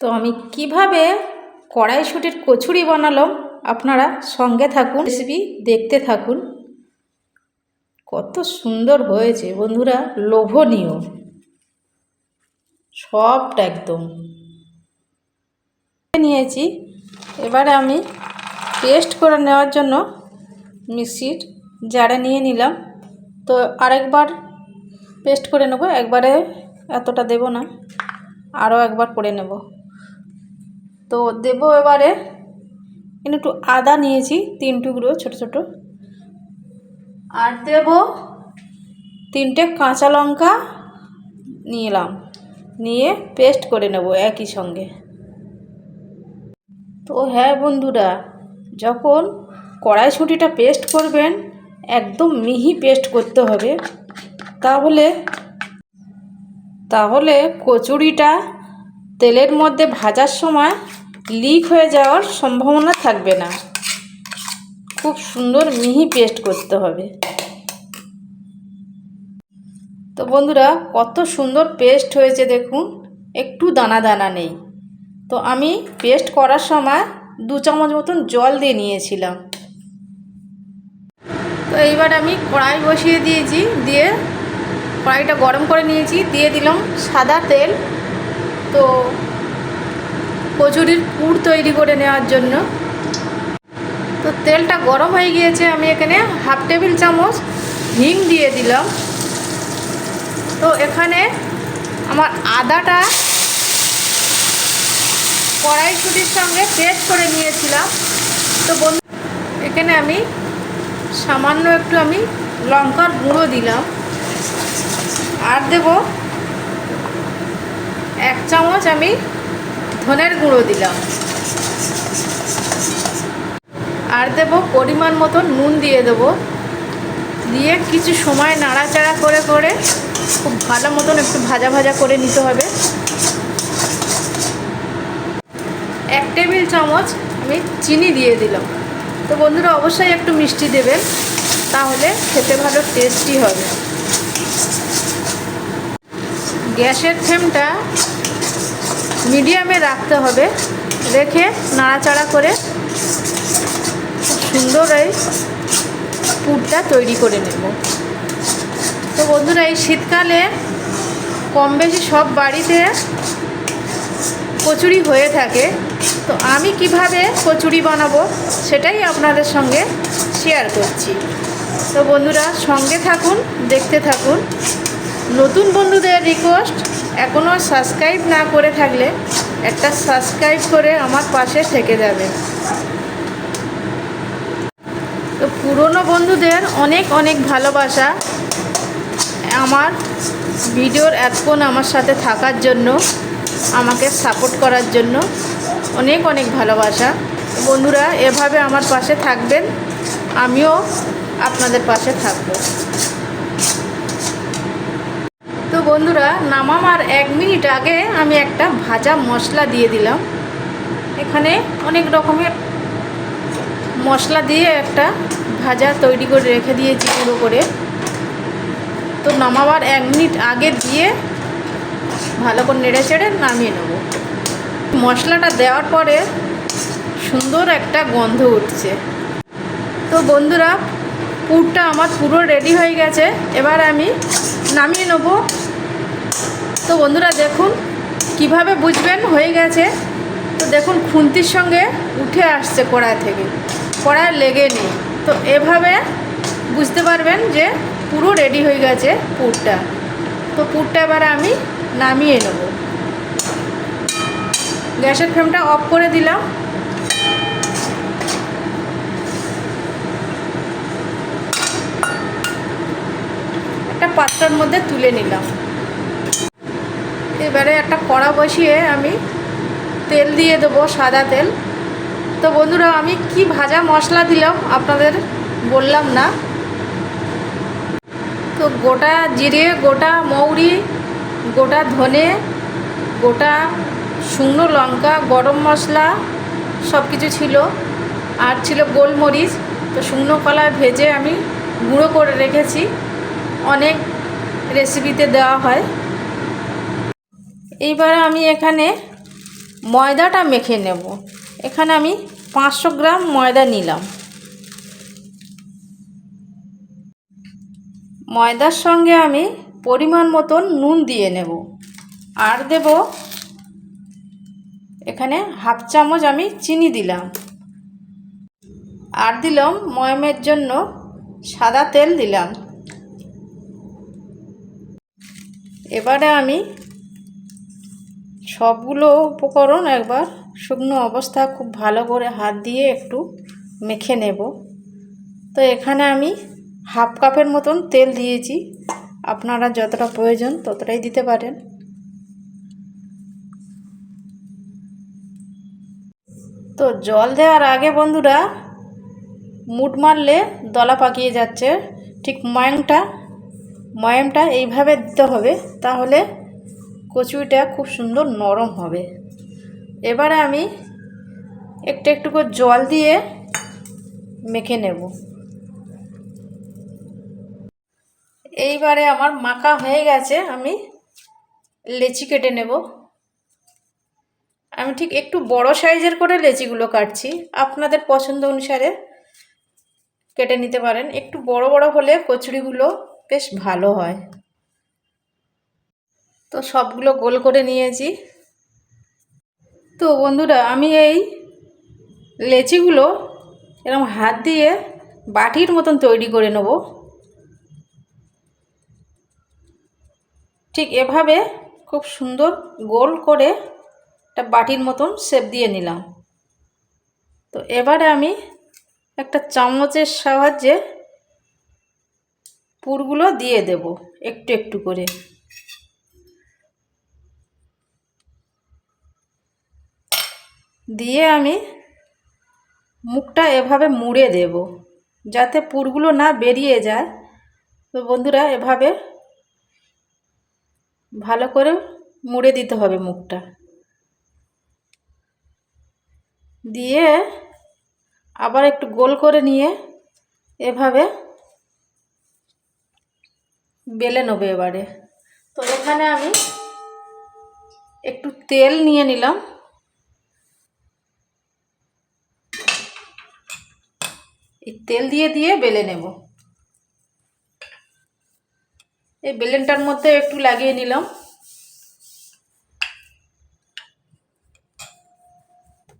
তো আমি কীভাবে কড়াইশুটির কচুরি বানালাম আপনারা সঙ্গে থাকুন রেসিপি দেখতে থাকুন। কত সুন্দর হয়েছে বন্ধুরা, লোভনীয়। সবটা একদম। নিয়েছি। এবারে আমি পেস্ট করে নেওয়ার জন্য মিক্সির জারে নিয়ে নিলাম। তো আরেকবার পেস্ট করে নেব, একবারে এতটা দেব না, আরও একবার করে নেব। তো দেব এবারে একটু আদা নিয়েছি, তিন টুকরো, ছোট ছোট। আর দেব তিনটে কাঁচা লঙ্কা নিলাম, নিয়ে পেস্ট করে নেব একই সঙ্গে। তো হ্যাঁ বন্ধুরা, যখন কড়াইশুঁটিটা পেস্ট করবেন, একদম মিহি পেস্ট করতে হবে, তাহলে তাহলে কচুরিটা তেলের মধ্যে ভাজার সময় লিক হয়ে যাওয়ার সম্ভাবনা থাকবে না। খুব সুন্দর মিহি পেস্ট করতে হবে। তো বন্ধুরা, কত সুন্দর পেস্ট হয়েছে দেখুন, একটু দানা দানা নেই। তো আমি পেস্ট করার সময় দু চামচ মতন জল দিয়ে নিয়েছিলাম। তো এইবার আমি কড়াই বসিয়ে দিয়েছি, দিয়ে কড়াইটা গরম করে নিয়েছি, দিয়ে দিলাম সাদা তেল। তো কচুরির পুর তৈরি করে নেওয়ার জন্য। তো তেলটা গরম হয়ে গিয়েছে, আমি এখানে হাফ টেবিল চামচ হিং দিয়ে দিলাম। তো এখানে আমার আদাটা কড়াইশুটির সঙ্গে পেস্ট করে নিয়েছিলাম। তো বন্ধু, এখানে আমি সামান্য একটু আমি লঙ্কার গুঁড়ো দিলাম। আর দেব এক চামচ আমি ধনের গুঁড়ো দিলাম। আর দেব পরিমাণ মতো নুন দিয়ে দেব। দিয়ে কিছু সময় নাড়াচাড়া করে করে খুব ভালো মতন একটু ভাজা ভাজা করে নিতে হবে। এক টেবিল চামচ আমি চিনি দিয়ে দিলাম। তো বন্ধুরা অবশ্যই একটু মিষ্টি দেবেন, তাহলে খেতে ভালো টেস্টি হবে। গ্যাসের ফ্লেমটা মিডিয়ামে রাখতে হবে। রেখে নাড়াচাড়া করে সুন্দর এই পুরটা তৈরি করে নেব। তো বন্ধুরা, এই শীতকালে কম বেশি সব বাড়িতে কচুরি হয়ে থাকে। তো আমি কীভাবে কচুরি বানাবো সেটাই আপনাদের সঙ্গে শেয়ার করছি। তো বন্ধুরা, সঙ্গে থাকুন, দেখতে থাকুন। নতুন বন্ধুদের রিকোয়েস্ট এখনও সাবস্ক্রাইব না করে থাকলে একটা সাবস্ক্রাইব করে আমার পাশে থেকে যাবে। তো পুরনো বন্ধুদের অনেক অনেক ভালোবাসা আমার ভিডিওর এতক্ষণ আমার সাথে থাকার জন্য, আমাকে সাপোর্ট করার জন্য অনেক অনেক ভালোবাসা। বন্ধুরা, এভাবে আমার পাশে থাকবেন, আমিও আপনাদের পাশে থাকব। তো বন্ধুরা, নামামার এক মিনিট আগে আমি একটা ভাজা মশলা দিয়ে দিলাম। এখানে অনেক রকমের মশলা দিয়ে একটা ভাজা তৈরি করে রেখে দিয়েছি পুরো করে। তো নামাবার এক মিনিট আগে দিয়ে ভালো করে নেড়ে চেড়ে নামিয়ে নেব। মশলাটা দেওয়ার পরে সুন্দর একটা গন্ধ উঠছে। তো বন্ধুরা, পুরটা আমার পুরো রেডি হয়ে গেছে। এবার আমি নামিয়ে নেব তো বন্ধুরা দেখুন, কীভাবে বুঝবেন? হয়ে গেছে। তো দেখুন, খুন্তির সঙ্গে উঠে আসছে কড়াই থেকে। কড়াই লেগে নেই। তো এভাবে বুঝতে পারবেন যে পুরো রেডি হয়ে গেছে পুরটা। তো পুরটা এবার আমি নামিয়ে নেব। গ্যাসের ফ্লেমটা অফ করে দিলাম। একটা পাত্রের মধ্যে তুলে নিলাম। এবারে একটা কড়া বসিয়ে আমি তেল দিয়ে দেবো সাদা তেল। তো বন্ধুরা, আমি কি ভাজা মশলা দিলাম আপনাদের বললাম না। তো গোটা জিরে, গোটা মৌরি, গোটা ধনে, গোটা শুকনো লঙ্কা, গরম মশলা সব কিছু ছিল। আর ছিল গোলমরিচ। তো শুকনো কলা ভেজে আমি গুঁড়ো করে রেখেছি। অনেক রেসিপিতে দেওয়া হয়। এইবার আমি এখানে ময়দাটা মেখে নেব। এখানে আমি পাঁচশো গ্রাম ময়দা নিলাম। ময়দার সঙ্গে আমি পরিমাণ মতন নুন দিয়ে নেব। আর দেব এখানে হাফ চামচ আমি চিনি দিলাম। আর দিলাম ময়মের জন্য সাদা তেল দিলাম। এবারে আমি সবগুলো উপকরণ একবার শুকনো অবস্থা খুব ভালো করে হাত দিয়ে একটু মেখে নেব। তো এখানে আমি হাফ কাপের মতন তেল দিয়েছি। আপনারা যতটা প্রয়োজন ততটাই দিতে পারেন। তো জল দেওয়ার আগে বন্ধুরা মুট মারলে দলা পাকিয়ে যাচ্ছে। ঠিক ময়ংটা ময়ামটা এইভাবে দিতে হবে। তাহলে কচুরিটা খুব সুন্দর নরম হবে। এবারে আমি একটু একটু করে জল দিয়ে মেখে নেব। এইবারে আমার মাখা হয়ে গেছে, আমি লেচি কেটে নেব। আমি ঠিক একটু বড় সাইজের করে লেচিগুলো কাটছি, আপনাদের পছন্দ অনুসারে কেটে নিতে পারেন। একটু বড় বড় হলে কচুরিগুলো বেশ ভালো হয়। তো সবগুলো গোল করে নিয়েছি। তো বন্ধুরা, আমি এই লেচিগুলো এরকম হাত দিয়ে বাটির মতন তৈরি করে নেব। ঠিক এভাবে খুব সুন্দর গোল করে একটা বাটির মতন শেপ দিয়ে নিলাম। তো এবারে আমি একটা চামচের সাহায্যে পুরগুলো দিয়ে দেব একটু একটু করে। দিয়ে আমি মুখটা এভাবে মুড়ে দেব, যাতে পুরগুলো না বেরিয়ে যায়। তো বন্ধুরা, এভাবে ভালো করে মুড়ে দিতে হবে মুখটা। দিয়ে আবার একটু গোল করে নিয়ে এভাবে বেলে নেব এবারে। তো এখানে আমি একটু তেল নিয়ে নিলাম। তেল দিয়ে দিয়ে বেলে নেব। এই বেলেনটার মধ্যে একটু লাগিয়ে নিলাম।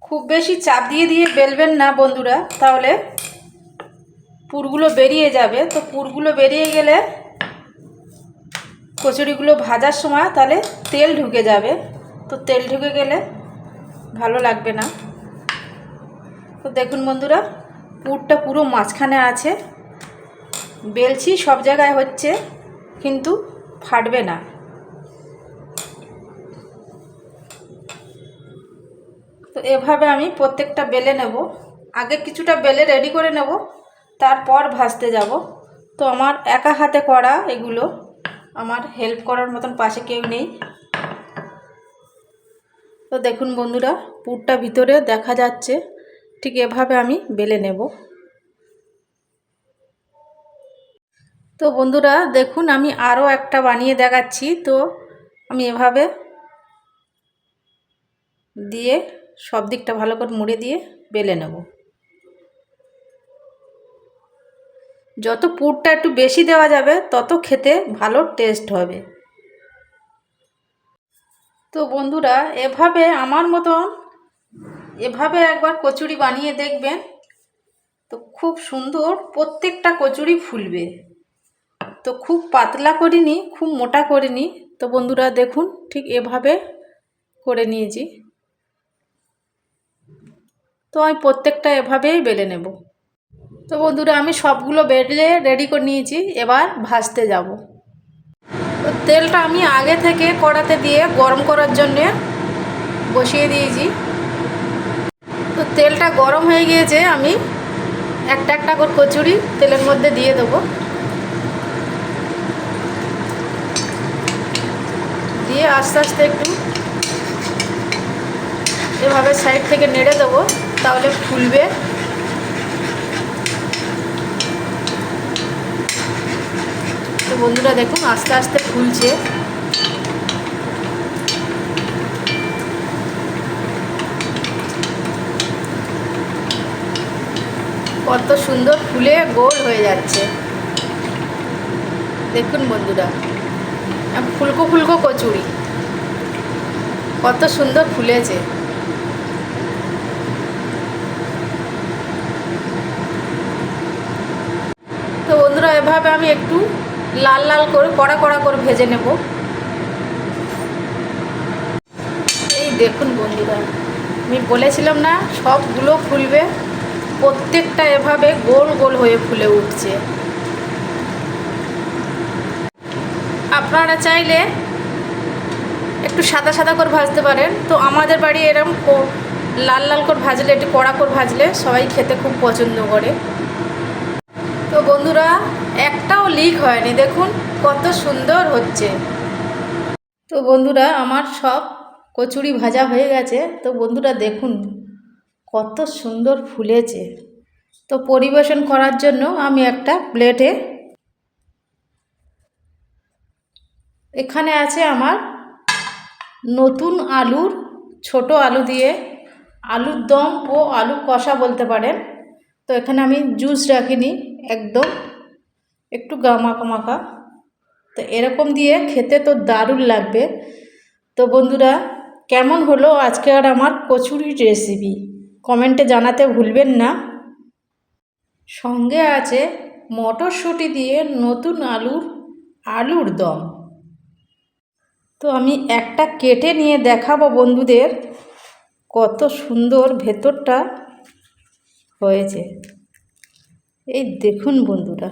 খুব বেশি চাপ দিয়ে দিয়ে বেলবেন না বন্ধুরা, তাহলে পুরগুলো বেরিয়ে যাবে। তো পুরগুলো বেরিয়ে গেলে কচুরিগুলো ভাজার সময় তাহলে তেল ঢুকে যাবে। তো তেল ঢুকে গেলে ভালো লাগবে না। তো দেখুন বন্ধুরা পুরটা পুরো মাঝখানে আছে। বেলছি সব জায়গায় হচ্ছে, কিন্তু ফাটবে না। তো এভাবে আমি প্রত্যেকটা বেলে নেব। আগে কিছুটা বেলে রেডি করে নেব, তারপর ভাজতে যাব। তো আমার একা হাতে করা এগুলো, আমার হেল্প করার মতন পাশে কেউ নেই। তো দেখুন বন্ধুরা, পুরটা ভিতরে দেখা যাচ্ছে, ঠিক এভাবে আমি বেলে নেব। তো বন্ধুরা দেখুন আমি আরও একটা বানিয়ে দেখাচ্ছি। তো আমি এভাবে দিয়ে সব দিকটা ভালো করে মুড়ে দিয়ে বেলে নেব। যত পুরটা একটু বেশি দেওয়া যাবে, তত খেতে ভালো টেস্ট হবে। তো বন্ধুরা এভাবে আমার মতন এভাবে একবার কচুরি বানিয়ে দেখবেন, তো খুব সুন্দর প্রত্যেকটা কচুরি ফুলবে। তো খুব পাতলা করিনি, খুব মোটা করিনি। তো বন্ধুরা দেখুন, ঠিক এভাবে করে নিয়েছি। তো আমি প্রত্যেকটা এভাবেই বেলে নেব। তো বন্ধুরা, আমি সবগুলো বেলে রেডি করে নিয়েছি, এবার ভাজতে যাব। তো তেলটা আমি আগে থেকে কড়াতে দিয়ে গরম করার জন্যে বসিয়ে দিয়েছি। তো তেলটা গরম হয়ে গিয়েছে, আমি একটা একটা করে কচুরি তেলের মধ্যে দিয়ে দেবো। আস্তে আস্তে একটু এভাবে সাইড থেকে নেড়ে দেবো, তাহলে ফুলবে। তো বন্ধুরা দেখুন, আস্তে আস্তে ফুলছে। কত সুন্দর ফুলে গোল হয়ে যাচ্ছে। দেখুন বন্ধুরা, ফুলকো ফুলকো কচুরি। কত সুন্দর ফুলেছে। তো বন্ধুরা, এভাবে আমি একটু লাল লাল করে, কড়া কড়া করে ভেজে নেব। এই দেখুন বন্ধুরা, আমি বলেছিলাম না, সবগুলো ফুলবে। প্রত্যেকটা এভাবে গোল গোল হয়ে ফুলে উঠছে। আপনারা চাইলে একটু সাদা সাদা করে ভাজতে পারেন। তো আমাদের বাড়ি এরম কো- লাল লাল করে ভাজলে, একটু কড়া করে ভাজলে সবাই খেতে খুব পছন্দ করে। তো বন্ধুরা, একটাও লিক হয়নি। দেখুন কত সুন্দর হচ্ছে। তো বন্ধুরা, আমার সব কচুরি ভাজা হয়ে গেছে। তো বন্ধুরা, দেখুন কত সুন্দর ফুলেছে। তো পরিবেশন করার জন্য আমি একটা প্লেটে এখানে আছে আমার নতুন আলুর, ছোট আলু দিয়ে আলুর দম ও আলু কষা বলতে পারেন। তো এখানে আমি জুস রাখিনি, একদম একটু গামাকা মাখা তো এরকম দিয়ে খেতে তো দারুণ লাগবে। তো বন্ধুরা, কেমন হলো আজকে আর আমার কচুরির রেসিপি কমেন্টে জানাতে ভুলবেন না। সঙ্গে আছে মটরশুঁটি দিয়ে নতুন আলুর আলুর দম। তো আমি একটা কেটে নিয়ে দেখাবো বন্ধুদের কত সুন্দর ভেতরটা হয়েছে। এই দেখুন বন্ধুরা,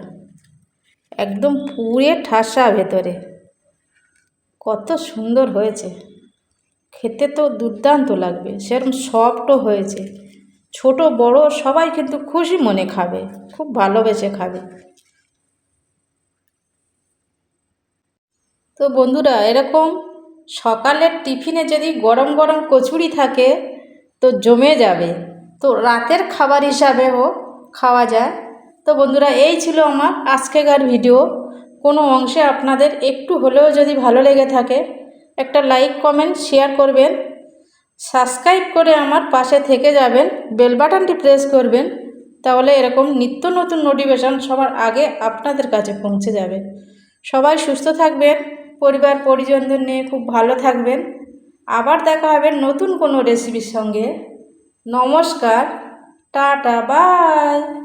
একদম পুড়ে ঠাসা ভেতরে। কত সুন্দর হয়েছে। খেতে তো দুর্দান্ত লাগবে, সেরকম সফটও হয়েছে। ছোট, বড় সবাই কিন্তু খুশি মনে খাবে, খুব ভালোবেসে খাবে। তো বন্ধুরা, এরকম সকালের টিফিনে যদি গরম গরম কচুরি থাকে, তো জমে যাবে। তো রাতের খাবার হিসাবেও খাওয়া যায়। তো বন্ধুরা, এই ছিল আমার আজকেকার ভিডিও। কোনো অংশে আপনাদের একটু হলেও যদি ভালো লেগে থাকে, একটা লাইক, কমেন্ট, শেয়ার করবেন। সাবস্ক্রাইব করে আমার পাশে থেকে যাবেন, বেল বাটনটি প্রেস করবেন, তাহলে এরকম নিত্য নতুন নোটিফিকেশান সবার আগে আপনাদের কাছে পৌঁছে যাবে। সবাই সুস্থ থাকবেন। পরিবার পরিজনদের নিয়ে খুব ভালো থাকবেন। আবার দেখা হবে নতুন কোনো রেসিপির সঙ্গে। নমস্কার, টাটা বাই